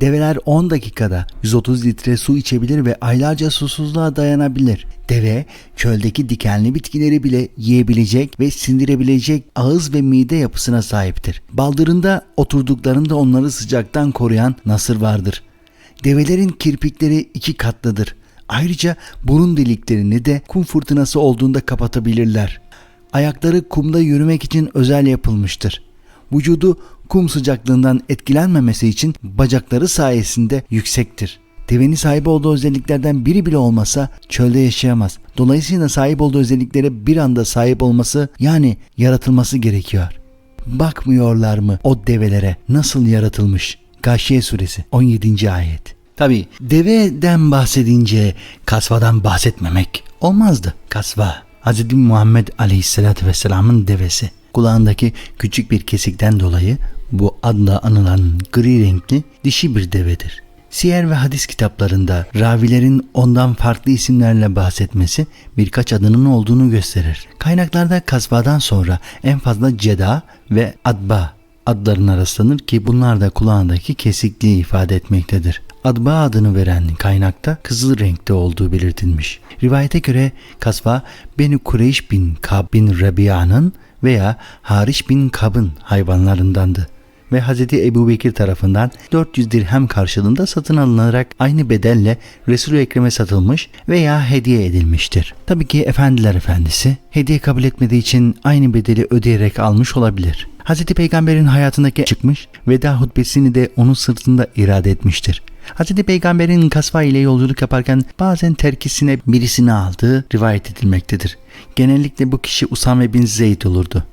Develer 10 dakikada 130 litre su içebilir ve aylarca susuzluğa dayanabilir. Deve çöldeki dikenli bitkileri bile yiyebilecek ve sindirebilecek ağız ve mide yapısına sahiptir. Baldırında oturduklarında onları sıcaktan koruyan nasır vardır. Develerin kirpikleri iki katlıdır. Ayrıca burun deliklerini de kum fırtınası olduğunda kapatabilirler. Ayakları kumda yürümek için özel yapılmıştır. Vücudu kum sıcaklığından etkilenmemesi için bacakları sayesinde yüksektir. Devenin sahip olduğu özelliklerden biri bile olmasa çölde yaşayamaz. Dolayısıyla sahip olduğu özelliklere bir anda sahip olması yani yaratılması gerekiyor. Bakmıyorlar mı o develere nasıl yaratılmış? Gâşiye suresi 17. ayet. Tabi deveden bahsedince kasvadan bahsetmemek olmazdı. Kasva Hz. Muhammed Aleyhisselatü Vesselam'ın devesi. Kulağındaki küçük bir kesikten dolayı bu adla anılan gri renkli dişi bir devedir. Siyer ve hadis kitaplarında ravilerin ondan farklı isimlerle bahsetmesi birkaç adının olduğunu gösterir. Kaynaklarda kasvadan sonra en fazla ceda ve adba adlarına rastlanır ki bunlar da kulağındaki kesikliği ifade etmektedir. Adba adını veren kaynakta kızıl renkte olduğu belirtilmiş. Rivayete göre kasva Beni Kureyş bin Kab bin Rabia'nın veya Hariş bin Kab'ın hayvanlarındandı ve Hz. Ebu Bekir tarafından 400 dirhem karşılığında satın alınarak aynı bedelle Resul-i Ekrem'e satılmış veya hediye edilmiştir. Tabii ki Efendiler Efendisi hediye kabul etmediği için aynı bedeli ödeyerek almış olabilir. Hz. Peygamber'in hayatındaki çıkmış veda hutbesini de onun sırtında irade etmiştir. Hz. Peygamber'in kasva ile yolculuk yaparken bazen terkisine birisini aldığı rivayet edilmektedir. Genellikle bu kişi Usame bin Zeyd olurdu.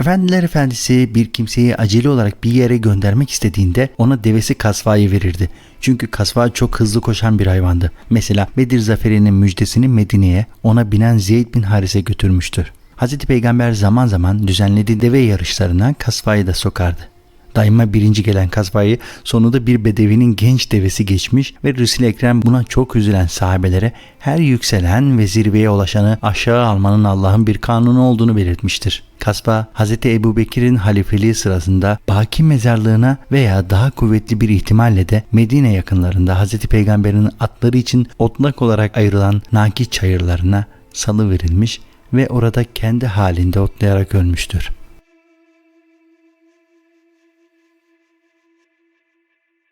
Efendiler Efendisi bir kimseyi acele olarak bir yere göndermek istediğinde ona devesi kasvayı verirdi. Çünkü kasva çok hızlı koşan bir hayvandı. Mesela Bedir zaferinin müjdesini Medine'ye ona binen Zeyd bin Haris'e götürmüştür. Hz. Peygamber zaman zaman düzenlediği deve yarışlarına kasvayı da sokardı. Daima birinci gelen kasvayı sonunda bir bedevinin genç devesi geçmiş ve Resul-i Ekrem buna çok üzülen sahabelere her yükselen ve zirveye ulaşanı aşağı almanın Allah'ın bir kanunu olduğunu belirtmiştir. Kasba Hz. Ebu Bekir'in halifeliği sırasında Baki mezarlığına veya daha kuvvetli bir ihtimalle de Medine yakınlarında Hz. Peygamber'in atları için otlak olarak ayrılan Naki çayırlarına salı verilmiş ve orada kendi halinde otlayarak ölmüştür.